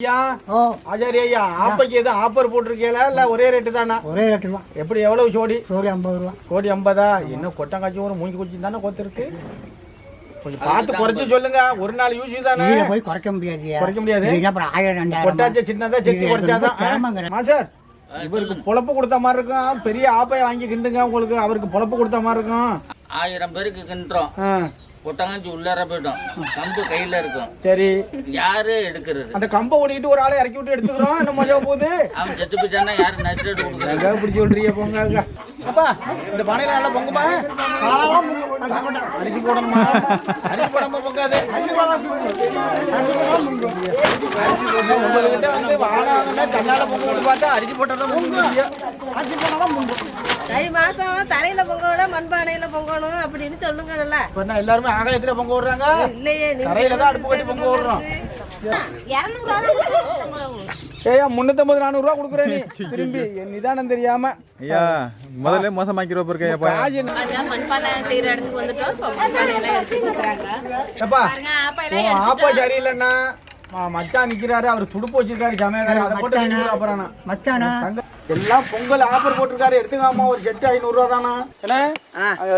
ஐயா ஆப்பைக்கு எதுவும் ஆஃபர் போட்டிருக்கீங்களா? இல்ல ஒரே ரேட்டு தானா? ஒரே ரேட்டு தான். எப்படி எவ்வளவு சோடி ஜோடி ஐம்பது ரூபா. கோடி ஐம்பதா? என்ன கொட்டங்காய்ச்சி ஒரு மூஞ்சி குச்சி தானே கொத்திருக்கு? கொஞ்சம் பார்த்து குறைச்சு சொல்லுங்க. ஒரு நாள் யூஸ் தானே? போய் குறைக்க முடியாது குறைக்க முடியாது? இது அப்புறம் ஆயிரம் ரெண்டாயிரம் கொட்டாச்ச சின்னதா செத்தி குறைச்சாதான். மாஸ்டர் இவருக்கு பொழப்பு கொடுத்த மாதிரி இருக்கும். பெரிய ஆப்பை வாங்கி கிண்டுங்க உங்களுக்கு. அவருக்கு பொழப்பு கொடுத்த மாதிரி இருக்கும். ஆயிரம் பேருக்கு கிண்டுறோம். ஆ, கொட்டங்காஞ்சி உள்ளார போயிடும் கம்பு கையில இருக்கும். சரி. யாரு எடுக்கிறது? அந்த கம்பை ஓடிக்கிட்டு ஒரு ஆளை இறக்கி விட்டு எடுத்துக்கிறோம். என்ன மஜா போகுது? அவன் செத்து போயிட்டானா யாரு கொடுக்குறது? எங்க பிடிச்சி விட்றீங்க போங்க. அப்பா இந்த பானையில நல்லா பொங்குமா? அரிசி போடணுமா? அரிசி போடாம பொங்காது. அரிசி வந்து வாழாங்கன்னா கண்ணால பொங்க விட்டு பார்த்தா அரிசி போட்டா பொங்குறீங்க அரிசி போட்டாதான் பொங்கும் தை மாசம் தரையில பொங்க விட மண்பானையில பொங்கணும் அப்படின்னு சொல்லுங்கல்ல எல்லாருமே ஆகாயத்துல பொங்க விடுறாங்க. தரையில தான் அடுப்பு கட்டி பொங்க விடுறோம். ஏயா முன்னூத்தம்பது நானூறு ரூபா கொடுக்குறேன் நீ. திரும்பி நிதானம் தெரியாம. ஐயா முதல்ல மோசமாக்கிறோம் போயிருக்கேன் ஐயா காஜி மண்பானை செய்யற இடத்துக்கு வந்துட்டோம். எப்பா ஆப்பா சரியில்லைன்னா மச்சான் நிக்கிறாரு அவர் துடுப்பு வச்சிருக்காரு? நிக்கிறா அப்புறம். மச்சானா. எல்லாம் பொங்கல் ஆஃபர் போட்டிருக்காரு. எடுத்துக்காமா ஒரு செட்டு ஐநூறு ரூபா தானா? என்ன?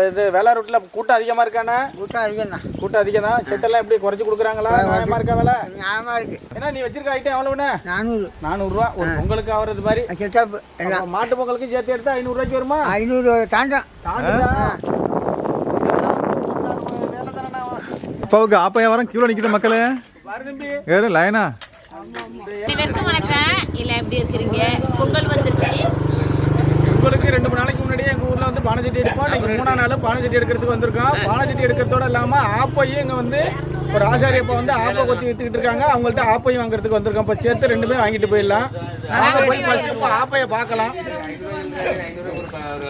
இது வேலை ரூட்ல கூட்டம் அதிகமா இருக்கானே கூட்டம் அதிகம் தான் கூட்டம் அதிகம் தான் செட்டெல்லாம் எப்படி குறைச்சு கொடுக்குறாங்களா? நியாயமா இருக்கா வேலை? ஞாபகமாக இருக்கு. ஏன்னா நீ வச்சிருக்க ஐட்டம் எவ்வளவுண்ணே நானூறு நானூறு. ரூபா ஒரு பொங்கலுக்கு ஆகுறது மாதிரி. செட்டப் மாட்டு பொங்கலுக்கு சேர்த்து எடுத்தா ஐநூறு ரூபாய்க்கு வருமா? ஐநூறு? வேலை தானே அப்பாவுக்கு ஆப்பா வியாபாரம் கியூல நிக்குது மக்களே. வேறு லைனா வணக்கம். இல்லை எப்படி இருக்கிறீங்க பொங்கல் வந்துருச்சு. உங்களுக்கு ரெண்டு மூணு நாளைக்கு முன்னாடியே எங்க ஊர்ல வந்து பானைச்சட்டி எடுப்போம். இன்னைக்கு மூணாம் நாள் பானைச்சட்டி எடுக்கிறதுக்கு வந்திருக்கோம். பானைச்சட்டி எடுக்கிறதோட இல்லாம ஆப்பையும் இங்க வந்து ஒரு ஆசாரியப்பா வந்து ஆப்பை கொத்தி வித்துக்கிட்டு இருக்காங்க. அவங்கள்ட்ட ஆப்பையும் வாங்குறதுக்கு வந்திருக்கோம். இப்போ சேர்த்து ரெண்டுமே வாங்கிட்டு போயிடலாம். போய் ஃபர்ஸ்ட் இப்போ ஆப்பையை பார்க்கலாம்.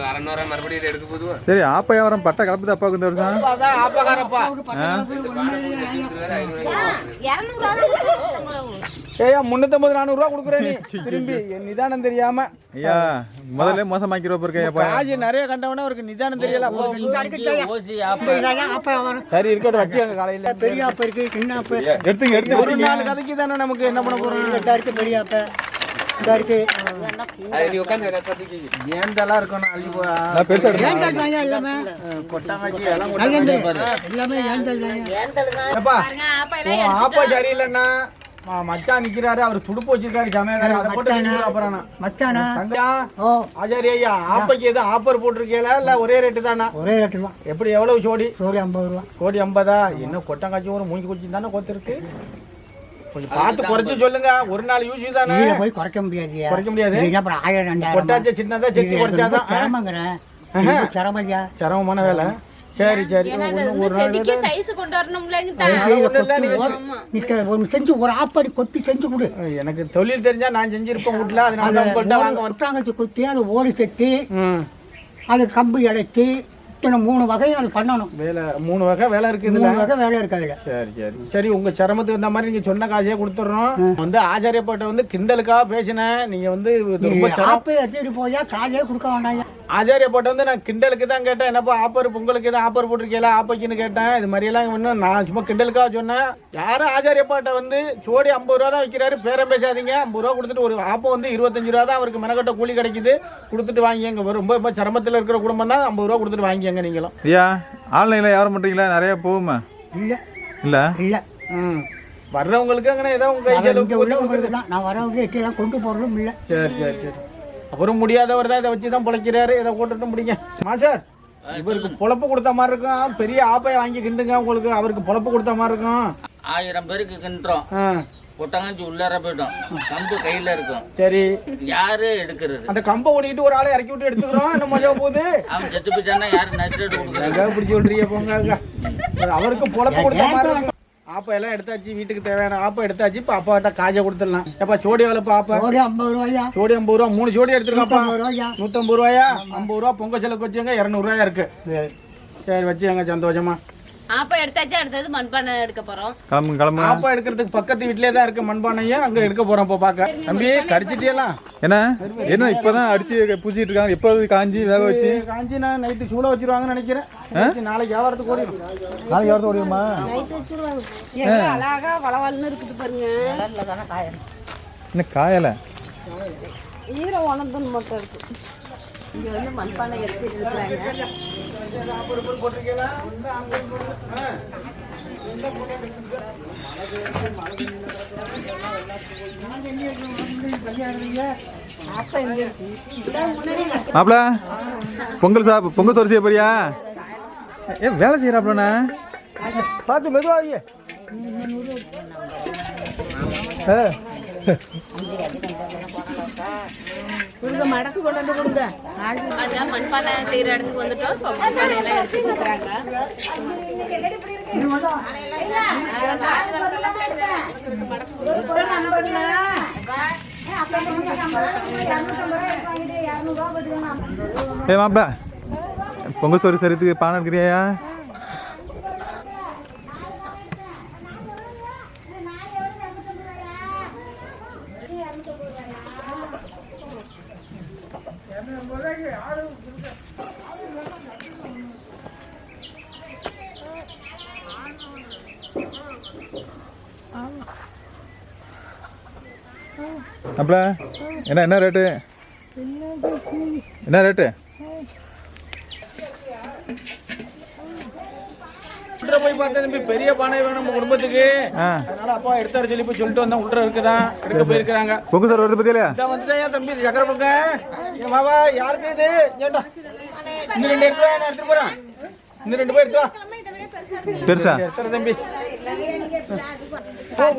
அறநூறு மறுபடியும் எடுக்க போதுவா? சரி ஆப்பா வியாபாரம் பட்டை கலப்புது அப்பாவுக்கு இந்த வருஷம்? அதான் ஆப்பக்காரப்பா. இரநூறுவா தான் ஏயா முன்னூத்தம்பது நானூறு ரூபா கொடுக்குறேன் நீ திரும்பி என் நிதானம் தெரியாம. ஐயா முதல்ல ஐயா காஜி நிறைய கண்டவன அவருக்கு நிதானம் தெரியல. ஆப்பா. சரி இருக்கட்டும் வச்சுக்கோங்க காலையில பெரிய அப்போ இருக்கு சின்ன எடுத்துங்க எடுத்து ஒரு நாள் கதைக்கு தானே நமக்கு என்ன பண்ண போறோம்? பெரிய அப்போ இந்த இருக்கு. ஏந்தெல்லாம் இருக்கணும் அள்ளி போய் நான் பெருசா எடுத்து ஏந்தல் தாங்க எல்லாமே? கொட்டாங்காச்சி எல்லாம் நகர்ந்து எல்லாமே ஏந்தல் தாங்க எப்பா பாருங்க ஆப்பா எல்லாம் உன் ஆப்பா சரியில்லைன்னா ம- மச்சான் நிக்கிறாரு அவர் துடுப்பு வச்சிருக்காரு அதை போட்டு அப்புறம். மச்சானா? ஆச்சாரி ஐயா ஆப்பைக்கு எதுவும் ஆஃபர் போட்டிருக்கீங்களா? இல்ல ஒரே ரேட்டு தானா? ஒரே ரேட்டு தான். எப்படி எவ்வளவு சோடி? ஜோடி ஐம்பது ரூபா. கோடி ஐம்பதா? என்ன கொட்டங்காய்ச்சி ஒரு மூஞ்சி குச்சி தானே கொத்திருக்கு கொஞ்சம் பார்த்து குறைச்சு சொல்லுங்க. ஒரு நாள் யூஸ் தானே? இதில் போய் குறைக்க முடியாது குறைக்க முடியாது? இது அப்புறம் ஆயிரம் ரெண்டாயிரம் கொட்டாச்ச சின்னதா செத்தி குறைச்சாதான் சிரமங்கிறேன் ரொம்ப சிரமம்யா சிரமமான வேலை. சரி சரி. ஒரு நாள் செஞ்சு ஒரு ஆப்படி கொத்தி செஞ்சு கொடு. எனக்கு தொழில் தெரிஞ்சா நான் செஞ்சிருப்பேன் வீட்டுல. அதனால ஒட்டாங்கச்சி கொத்தி அதை ஓடி செத்தி. அது கம்பு இடைச்சி இத்தனை மூணு வகையும் அது பண்ணணும். வேலை மூணு வகை வேலை இருக்கு இதுல? மூணு வகை வேலை இருக்கு அதுல. சரி சரி. சரி உங்க சிரமத்துக்கு இந்த மாதிரி நீங்க சொன்ன காசையே கொடுத்துட்றோம் வந்து ஆச்சாரியப்பட்ட வந்து கிண்டலுக்காக பேசினேன். நீங்க வந்து ரொம்ப ஆப்பை எடுத்துட்டு போயா காலையே கொடுக்க வேண்டாம். ஆச்சாரியப்பட்ட வந்து நான் கிண்டலுக்கு தான் கேட்டேன். என்னப்பா ஆப்பர் பொங்கலுக்கு எதாவது ஆப்பர் போட்டிருக்கீங்களா? ஆப்பைக்குன்னு கேட்டேன். இது மாதிரி எல்லாம் இன்னும் நான் சும்மா கிண்டலுக்காக சொன்னேன். யாரும் ஆச்சாரியப்பாட்ட வந்து சோடி ஐம்பது ரூபா தான் வைக்கிறாரு. பேரம் பேசாதீங்க. ஐம்பது ரூபா கொடுத்துட்டு ஒரு ஆப்பம் வந்து இருபத்தஞ்சு ரூபா தான் அவருக்கு மெனக்கட்ட கூலி கிடைக்குது. கொடுத்துட்டு வாங்கிங்க ரொம்ப ரொம்ப சிரமத்தில் இருக்கிற குடும்பம் தான். ஐம்பது ரூபா கொடுத்துட்டு வாங்கிங்க நீங்களும். ஐயா ஆன்லைன்ல வியாபாரம் பண்றீங்களா? நிறைய போகுமா? இல்ல. இல்ல? இல்ல. ம். வர்றவங்களுக்கு அங்கே ஏதோ உங்க கை அது இங்க செலவுக்கு உள்ளவங்களுக்கு தான். நான் வரவங்க எல்லாம் கொண்டு போறதும் இல்ல. சரி சரி சரி. அப்புறம் முடியாதவர் தான் இதை வச்சு தான் பிழைக்கிறாரு. இதை போட்டுட்டு முடிங்க. மாஸ்டர் இவருக்கு பொழப்பு கொடுத்த மாதிரி இருக்கும். பெரிய ஆப்பையை வாங்கி கிண்டுங்க உங்களுக்கு. அவருக்கு பொழப்பு கொடுத்த மாதிரி இருக்கும். ஆயிரம் பேருக்கு கிண்டுறோம். ஆ, கொட்டங்காஞ்சி உள்ளார போயிடும் கம்பு கையில இருக்கும். சரி. யாரு எடுக்கிறது? அந்த கம்பை ஓடிக்கிட்டு ஒரு ஆளை இறக்கி விட்டு எடுத்துக்கிறோம். என்ன மஜா போகுது? அவன் செத்து போயிட்டானா யாரு எங்க பிடிச்சி விட்றீங்க போங்க. அவருக்கு பொழப்பு கொடுத்த மாதிரி ஆப்பா எல்லாம் எடுத்தாச்சு வீட்டுக்கு தேவையான ஆப்பா எடுத்தாச்சு இப்போ அப்பா கிட்ட காஜை கொடுத்துடலாம். எப்பா சோடி எவ்வளோப்பா ஆப்பா? ஐம்பது ரூபாயா? சோடி ஐம்பது ரூபா மூணு சோடி எடுத்துருக்காப்பா நூற்றம்பது ரூபாயா? ஐம்பது ரூபா பொங்கல் செலவுக்கு வச்சுங்க இரநூறுவாயா இருக்கு. சரி. வச்சுங்க சந்தோஷமா. ஆப்பா எடுத்தாச்சு அடுத்தது மண்பானை எடுக்க போறோம். கிளம்புங்க கிளம்புங்க. ஆப்பா எடுக்கிறதுக்கு பக்கத்து வீட்லயே தான் இருக்கு மண்பானையும் அங்க எடுக்க போறோம் இப்போ பார்க்க தம்பி கடிச்சிட்டியெல்லாம் என்ன? என்ன இப்பதான் அடிச்சு பூசிட்டு இருக்காங்க. எப்போ காஞ்சி வேக வச்சு? காஞ்சி நான் நைட்டு சூட வச்சிருவாங்கன்னு நினைக்கிறேன். நாளைக்கு வியாபாரத்துக்கு ஓடிடும். நாளைக்கு வியாபாரத்து ஓடியுமா எவ்வளவு அழகா வளவல்னு இருக்குது பாருங்க. இன்னும் காயலை? ஈரம் உணர்ந்துன்னு மட்டும் இருக்கு. இங்க வந்து மண்பானை எடுத்து இருக்கிறாங்க மாப்பிள பொங்கல் சாப் பொங்கல் சோறு செய்ய போறியா? ஏ வேலை செய்யறாப்லண்ணா பார்த்து மெதுவாக கொடுங்க மடக்கு கொண்டு வந்து கொடுங்க. அதான் மண்பானை செய்யற இடத்துக்கு வந்துட்டோம். இப்போ மண்பானை எல்லாம் எடுத்து இருக்கிறாங்க ஏ மாப்பிள பொங்கல் சோறு செய்யறதுக்கு பானை இருக்கிறியா? மாப்பிள என்ன என்ன ரேட்டு என்ன ரேட்டு உள்ள போய் பார்த்தா தம்பி பெரிய பானை வேணும் நம்ம குடும்பத்துக்கு. அதனால அப்பா எடுத்தாரு சொல்லி போய் சொல்லிட்டு வந்தேன். உள்ள இருக்குதான் எடுக்க போயிருக்கிறாங்க. பொங்கல் சோறு வருது பத்தியில இந்த வந்துட்டேன் ஏன் தம்பி சக்கரை பொங்க? என் மாவா யாருக்கு இது? ஏண்டா இன்னும் ரெண்டு எடுத்து எடுத்துட்டு போறேன். இன்னும் ரெண்டு போய் எடுத்து வா. பெருசா?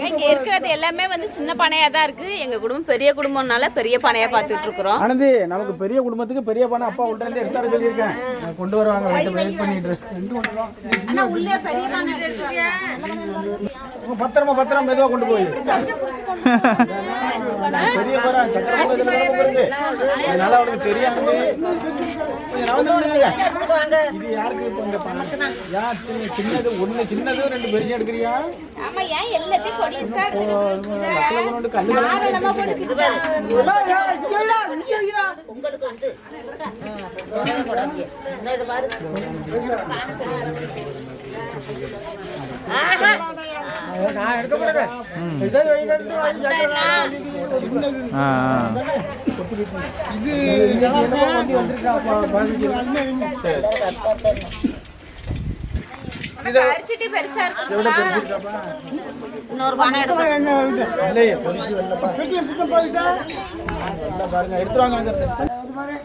இங்க இருக்கிறது எல்லாமே வந்து சின்ன பானையா தான் இருக்கு. எங்க குடும்பம் பெரிய குடும்பம்னால பெரிய பானையா பார்த்துட்டு இருக்கிறோம். ஆனந்தி நமக்கு பெரிய குடும்பத்துக்கு பெரிய பானை அப்பா உள்ள இருந்து எடுத்தார சொல்லியிருக்கேன். கொண்டு வருவாங்க வீட்டு வெயிட் பண்ணிட்டு இரு. ஆனா உள்ளே பெரிய பானை பத்திரமா பத்திரமா மெதுவா கொண்டு போய். பெரிய பானை அதனால அவனுக்கு தெரியாது. இது யாருக்கு சின்னது ஒண்ணு சின்னது ரெண்டு பெரிய எடுக்கிறியா ஆமா ஏன் எல்லாத்தையும் பொடிசா மக்கள் கொண்டு கல்லு தாராளமா போட்டுக்கிட்டு ஆ ஆ. அரிச்சிட்டு பெருசா இருக்குங்களா இன்னொரு பானை எடுத்து இல்லையே, பொரிச்சு வரலப்பா. நல்லா பாருங்க,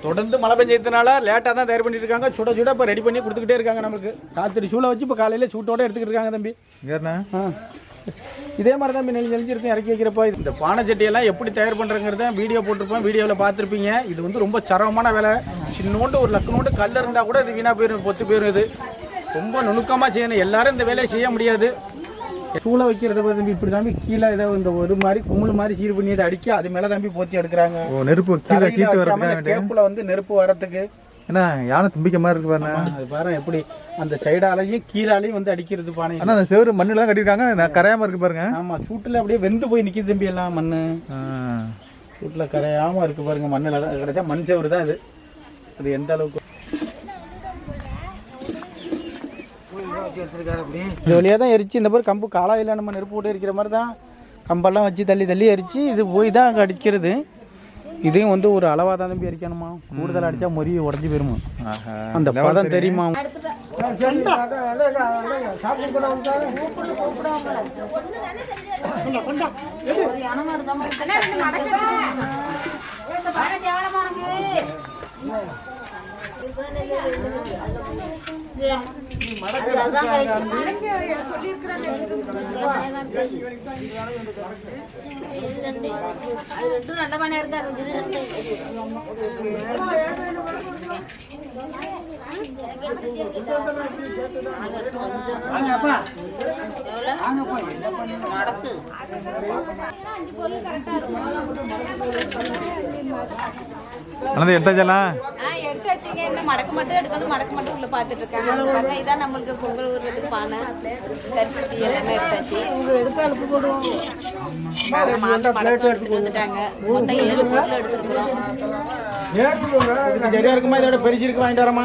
தொடர்ந்து மழை பெஞ்சதுனால லேட்டாக தான் தயார் பண்ணிட்டு இருக்காங்க. சுட சுட இப்போ ரெடி பண்ணி கொடுத்துக்கிட்டே இருக்காங்க நமக்கு. ராத்திரி சூளை வச்சு இப்போ காலையில் சூட்டோட எடுத்துக்கிட்டு இருக்காங்க தம்பி. இதே மாதிரி தான் நெல் நெளிஞ்சிருக்கும் இறக்கி வைக்கிறப்போ. இந்த பானை சட்டியெல்லாம் எப்படி தயார் பண்ணுறங்கிறத வீடியோ போட்டிருப்போம் வீடியோவில் பார்த்துருப்பீங்க. இது வந்து ரொம்ப சிரமமான வேலை. சின்னோண்டு ஒரு லக்கனோண்டு கல் இருந்தால் கூட இது வீணாக போயிடும் பொத்து போயிடும் இது. ரொம்ப நுணுக்கமாக செய்யணும். எல்லாரும் இந்த வேலையை செய்ய முடியாது. சூளை வைக்கிறத தம்பி இப்படி தம்பி கீழே ஏதோ இந்த ஒரு மாதிரி குமிழ் மாதிரி சீர் பண்ணி அடிக்க அது மேலே தம்பி போத்தி எடுக்கிறாங்க. ஓ நெருப்பு கீழே கேப்புல வந்து நெருப்பு வரத்துக்கு. என்ன யானை தும்பிக்க மாதிரி இருக்கு பாருண்ணா. அது பாருங்க எப்படி அந்த சைடாலையும் கீழாலையும் வந்து அடிக்கிறது பானை. அண்ணா அந்த செவரு மண்ணுலாம் கட்டியிருக்காங்க. நான் கரையாம இருக்கு பாருங்க. ஆமா சூட்டுல அப்படியே வெந்து போய் நிக்குது தம்பி எல்லாம் மண்ணு. ஆ. சூட்டுல கரையாம இருக்கு பாருங்க மண்ணுல கிடைச்சா மண் செவரு தான் இது அது எந்த அளவுக்கு இது தான் எரிச்சு இந்த மாதிரி கம்பு காலாயில நம்ம நெருப்பு போட்டு எரிக்கிற மாதிரி தான் கம்பெல்லாம் வச்சு தள்ளி தள்ளி எரிச்சு இது போய் தான் அங்கே அடிக்கிறது. இதையும் வந்து ஒரு அளவாக தான் தம்பி எரிக்கணுமா? கூடுதல் அடிச்சா மொறி உடஞ்சி போயிருமா. அந்த பதம் தெரியுமா? நல்ல பானையா இருக்கா இது அண்ணா எடுத்தாச்சலாம் ஆ எடுத்து வச்சிங்க. இன்னும் மடக்கு மட்டும் எடுக்கணும். மடக்கு மட்டும் உள்ள பார்த்துட்டு இருக்காங்க. இதான் நம்மளுக்கு பொங்கல் ஊறுறதுக்கு பானை. கரிசிட்டி எல்லாமே எடுத்தாச்சு எடுக்க அழுப்பு போடுவோம் மாட்டு மடக்கு எடுத்துட்டு வந்துட்டாங்க. மொத்தம் ஏழு பொருள் எடுத்துருக்குறோம். சரியா இருக்குமா? இதோட பெரிச்சிருக்கு வாங்கிட்டு வரமா?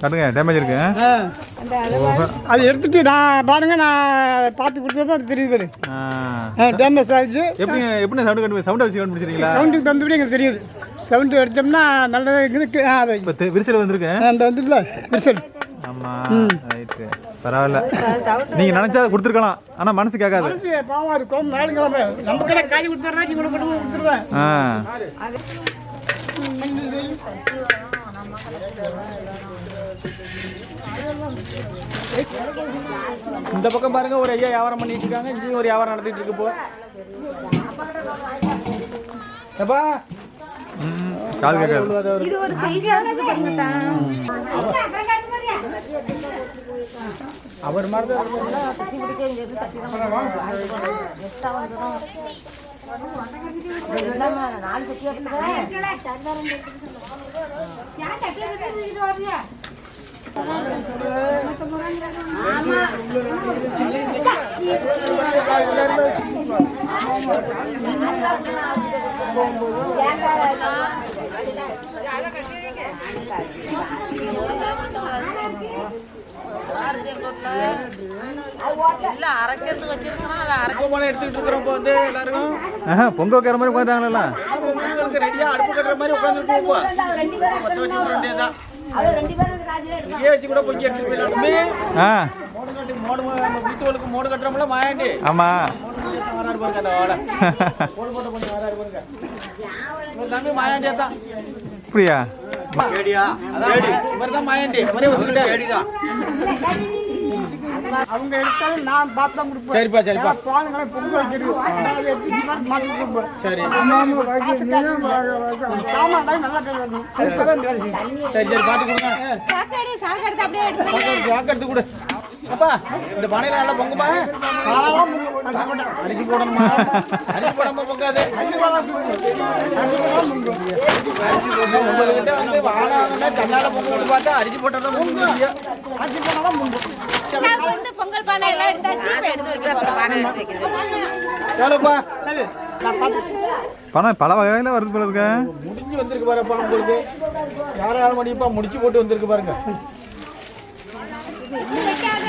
கட்டுங்க டேமேஜ் இருக்கு. அது எடுத்துட்டு நான் பாருங்க நான் பார்த்து கொடுத்தப்ப அது தெரியுது பாரு. டேமேஜ் ஆகிடுச்சு எப்படி எப்படி சவுண்ட் கண்டு சவுண்ட் வச்சு கண்டுபிடிச்சிருக்கீங்களா? சவுண்டுக்கு தந்துவிட்டு எங்களுக்கு தெரியுது. சவுண்டு அடித்தோம்னா நல்லதாக இதுக்கு ஆ அதை இப்போ விரிசல் வந்திருக்கு. அந்த வந்துட்டுல விரிசல். ஆமா ரைட்டு பரவாயில்ல. நீங்க நினைச்சா கொடுத்துருக்கலாம். ஆனா மனசு கேட்காது. பாவம் இருக்கும். நம்ம கடை காய் கொடுத்துருவேன். இந்த பக்கம் பாருங்க ஒரு ஐயா வியாபாரம் பண்ணிட்டு இருக்காங்க. இங்கேயும் ஒரு வியாபாரம் நடத்திட்டு இருக்கு இப்போ எப்பா காது கேட்காது. இது ஒரு பாருங்கட்டா அவர் மாதிரி தான் இருக்கும். அப்போ போல எடுத்துக்கிட்டு இருக்கிறோம் இப்போ வந்து எல்லாருக்கும் ஆஹா பொங்க வைக்கிற மாதிரி உட்காந்துட்டாங்களா உங்களுக்கு ரெடியா அடுப்பு கட்டுற மாதிரி உட்காந்துருப்போம் மோடு கட்டி மோடு நம்ம வீட்டுகளுக்கு மோடு கட்டுறோம்ல மாயாண்டி? ஆமா. அப்படியா? மாயாண்டி. இவரே ஒத்துக்கிட்டாரு. அவங்க எடுத்தாலும் நான் பார்த்து தான் கொடுப்பேன். சரிப்பா சரிப்பா. பாருங்களேன் பொங்கல் வைக்கிறது. சரி. சரி. சரி பார்த்து கொடுங்க. சாக்காடு சாக்காடு அப்படியே எடுத்து வாக்கு எடுத்து கொடு. அப்பா இந்த பானையில நல்லா பொங்குமா. அரிசி போடணுமா? அரிசி போடாம பொங்காது. அரிசி உங்ககிட்ட வந்து வாழாங்கன்னா தன்னால பொங்க விட்டு பார்த்தா அரிசி போட்டதான் ரூபா தான் முன்னும். நாங்க வந்து பொங்கல் பானை எல்லாம் எடுத்தாச்சு இப்ப எடுத்து பணம் பல வகையில வருது போல இருக்க. முடிஞ்சு வந்திருக்கு பாருப்பா உங்களுக்கு. யாராவது மணிப்பா முடிச்சு போட்டு வந்திருக்கு பாருங்க.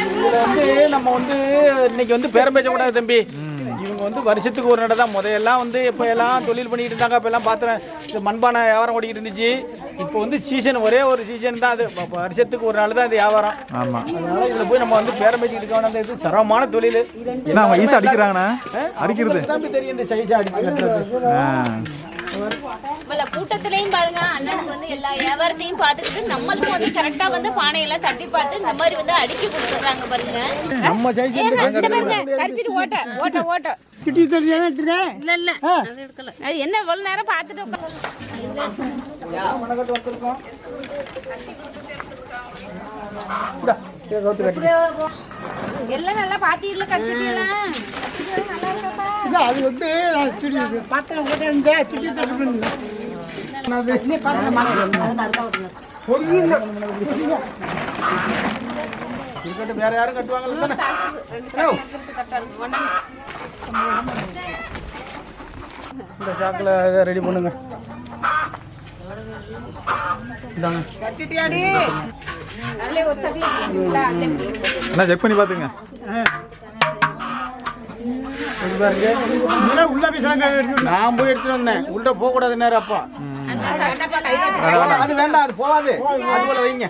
இதுல வந்து நம்ம வந்து இன்னைக்கு வந்து பேரம் பேசக்கூடாது தம்பி. இவங்க வந்து வருஷத்துக்கு ஒரு நடை தான். முதையெல்லாம் வந்து இப்போ எல்லாம் தொழில் பண்ணிட்டு இருந்தாங்க இப்போ எல்லாம் பாத்திரம் இந்த மண்பானை வியாபாரம் ஓடிக்கிட்டு இருந்துச்சு. இப்போ வந்து சீசன் ஒரே ஒரு சீசன் தான் அது. வருஷத்துக்கு ஒரு நாள் தான் இது வியாபாரம். ஆமா. அதனால இதுல போய் நம்ம வந்து பேரம் பேசிக்கிட்டு இருக்க இது சிரமமான தொழில். என்ன அவங்க ஈஸியா அடிக்கிறாங்கண்ணா? அடிக்கிறது. தான் தெரியும் இந்த சைஸா இவ்வளவு கூட்டத்திலையும் பாருங்க அண்ணனுக்கு வந்து எல்லா வியாபாரத்தையும் பார்த்துக்கிட்டு நம்மளுக்கு வந்து கரெக்டா வந்து பானையெல்லாம் தட்டி பார்த்து இந்த மாதிரி வந்து அடுக்கி கொடுத்துட்றாங்க பாருங்க. நம்ம சைஸ் ஓட்ட ஓட்ட ஓட்ட. கிட்டி தெரியாத எடுத்துக்கிறேன் இல்ல இல்ல. அது எடுக்கல. அது என்ன இவ்வளவு நேரம் பார்த்துட்டு வந்திருக்கோம் எல்லாம் நல்லா பாத்தீங்களா இது அது வந்து பாத்திரம் போட்டு இந்த சிட்டி தட்டு வேற யாரும்? ஹலோ. இந்த சாக்கில் இதை ரெடி பண்ணுங்க. என்ன செக் பண்ணி எடுத்து நான் போய் எடுத்துட்டு வந்தேன். உள்ள போக கூடாது நேரம் அப்பா அது வேண்டாம் அது போகாது. அது போல வைங்க.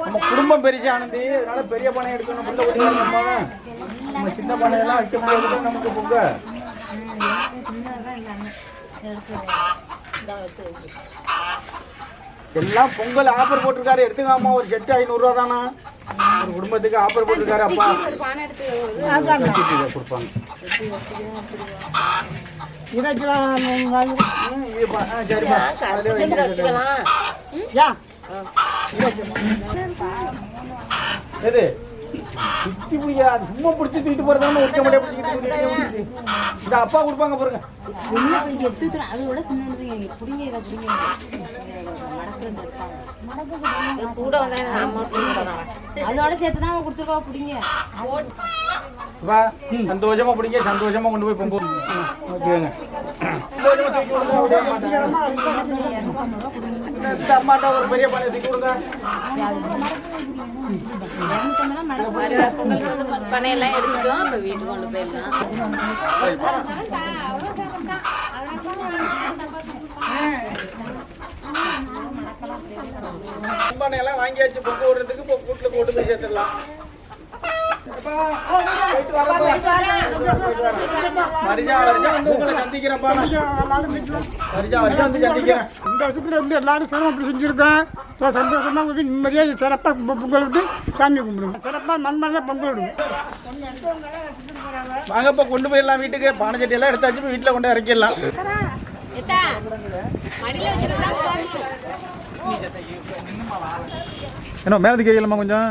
நம்ம குடும்பம் பெருசு ஆனந்தி. அதனால பெரிய பானை எடுக்கணும் உள்ள போய் நம்ம சின்ன பானையெல்லாம் வைக்க முடியாது நமக்கு பொங்க. எல்லாம் பொங்கல் ஆஃபர் போட்டிருக்காரு. எடுத்துக்காமா ஒரு செட்டு ஐநூறுரூவா தானா ஒரு குடும்பத்துக்கு ஆஃபர் போட்டிருக்காரு அப்பா. கொடுப்பாங்க. சரிப்பா எது? சுத்தி அது சும்மா பிடிச்சி தூக்கிட்டு முடியாது பிடிச்சிக்கிட்டு பிடிச்சி. இந்த அப்பா கொடுப்பாங்க பாருங்க. சின்ன பிடிங்க எடுத்துக்கிறோம் அதோட சின்ன பிடிங்க இதை பிடிங்க கூட வந்தா அம்மா அதோட சேர்த்து தான் சந்தோஷமா பிடிங்க சந்தோஷமா கொண்டு போய் பொங்க. ஓகேங்க. அம்மாட்ட. ஒரு பெரிய பண்ணை தூக்கி பனையெல்லாம் எடுத்துட்டோம் இப்போ வீட்டுக்கு கொண்டு போயிடலாம். மண்பானை எல்லாம் வாங்கியாச்சு பொங்க விடுறதுக்கு இப்போ வீட்டுல கொண்டு போய் சேர்த்துடலாம். இந்த வருஷத்துல வந்து எல்லாரும் சிரமம் அப்படி செஞ்சுருக்கேன். இப்போ சந்தோஷமா போய் நிம்மதியாக சிறப்பாக பொங்கல் விட்டு சாமி கும்பிடுங்க. சிறப்பாக மண்மனை பொங்கல் விடுங்க. வாங்கப்பா கொண்டு போயிடலாம் வீட்டுக்கு. பானை சட்டி எல்லாம் எடுத்தாச்சு போய் வீட்டில் கொண்டு இறக்கிடலாம் என்ன மேலத்துக்கு கேட்கலாமா கொஞ்சம்?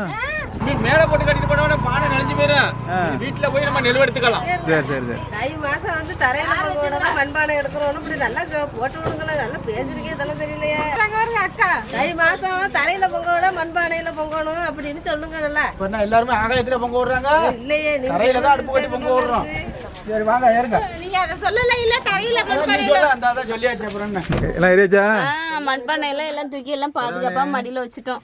நீ மேலே போட்டு கட்டிட்டு போனவன பானை நனைஞ்சு போயிடும் வீட்டில் போய் நம்ம நெல் எடுத்துக்கலாம் சரி சரி சரி. தை மாசம் வந்து தரையில பொங்கணும் மண்பானை எடுக்கிறோம் இப்படி நல்லா போட்டு விடுங்களேன். நல்லா பேசிருக்கே இதெல்லாம் தெரியலையே. அக்கா. தை மாசம் தரையில பொங்க விட மண்பானையில பொங்கணும் அப்படின்னு சொல்லுங்க நல்லா எல்லாருமே ஆகாயத்தில் பொங்க விடுறாங்க? இல்லையே தரையில தான் அடுப்பு கட்டி பொங்க விடுறோம். சரி வாங்க ஏறுங்க நீங்க அதை சொல்லல இல்ல தரையில சொல்ல அந்த அதான் சொல்லியாச்சு அப்புறம் என்ன? எல்லாம் ஏரியாச்சா மண்பானையெல்லாம் எல்லாம் தூக்கி எல்லாம் பாதுகாப்பா மடியில வச்சுட்டோம்.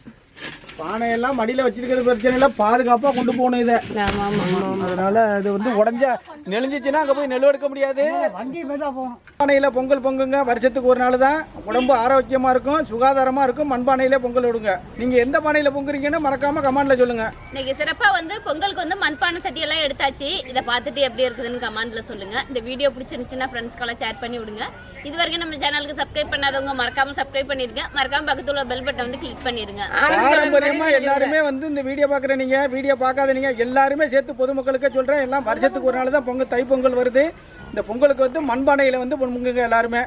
பானையெல்லாம் மடியில் வச்சிருக்கிறது பிரச்சனை இல்லை. பாதுகாப்பாக கொண்டு போகணும் இதை. ஆமா ஆமா அதனால இது வந்து உடஞ்சா நெளிஞ்சிச்சுன்னா அங்கே போய் நெல் எடுக்க முடியாது. வண்டி தான் போகணும். பானையில் பொங்கல் பொங்குங்க. வருஷத்துக்கு ஒரு நாள் தான். உடம்பு ஆரோக்கியமாக இருக்கும் சுகாதாரமாக இருக்கும். மண்பானையிலே பொங்கல் விடுங்க. நீங்கள் எந்த பானையில் பொங்குறீங்கன்னு மறக்காமல் கமெண்டில் சொல்லுங்கள் இன்னைக்கு சிறப்பா வந்து பொங்கலுக்கு வந்து மண்பானை சட்டி எல்லாம் எடுத்தாச்சு. இதை பார்த்துட்டு எப்படி இருக்குதுன்னு கமெண்ட்ல சொல்லுங்க. இந்த வீடியோ பிடிச்சிருந்துச்சுன்னா ஃப்ரெண்ட்ஸ்க்கெல்லாம் ஷேர் பண்ணி விடுங்க. இது வரைக்கும் நம்ம சேனலுக்கு சப்ஸ்கிரைப் பண்ணாதவங்க மறக்காம சப்ஸ்கிரைப் பண்ணிருங்க மறக்காம பக்கத்துல உள்ள பெல் பட்டன் வந்து கிளிக் பண்ணிருங்க பாரம்பரியமா எல்லாருமே வந்து இந்த வீடியோ பார்க்குற நீங்க வீடியோ பார்க்காத நீங்க எல்லாருமே சேர்த்து பொதுமக்களுக்கு சொல்றேன். எல்லாம் வருஷத்துக்கு ஒரு நாள் தான் பொங்கல் தை பொங்கல் வருது. இந்த பொங்கலுக்கு வந்து மண்பானையில வந்து பொங்குங்க எல்லாருமே.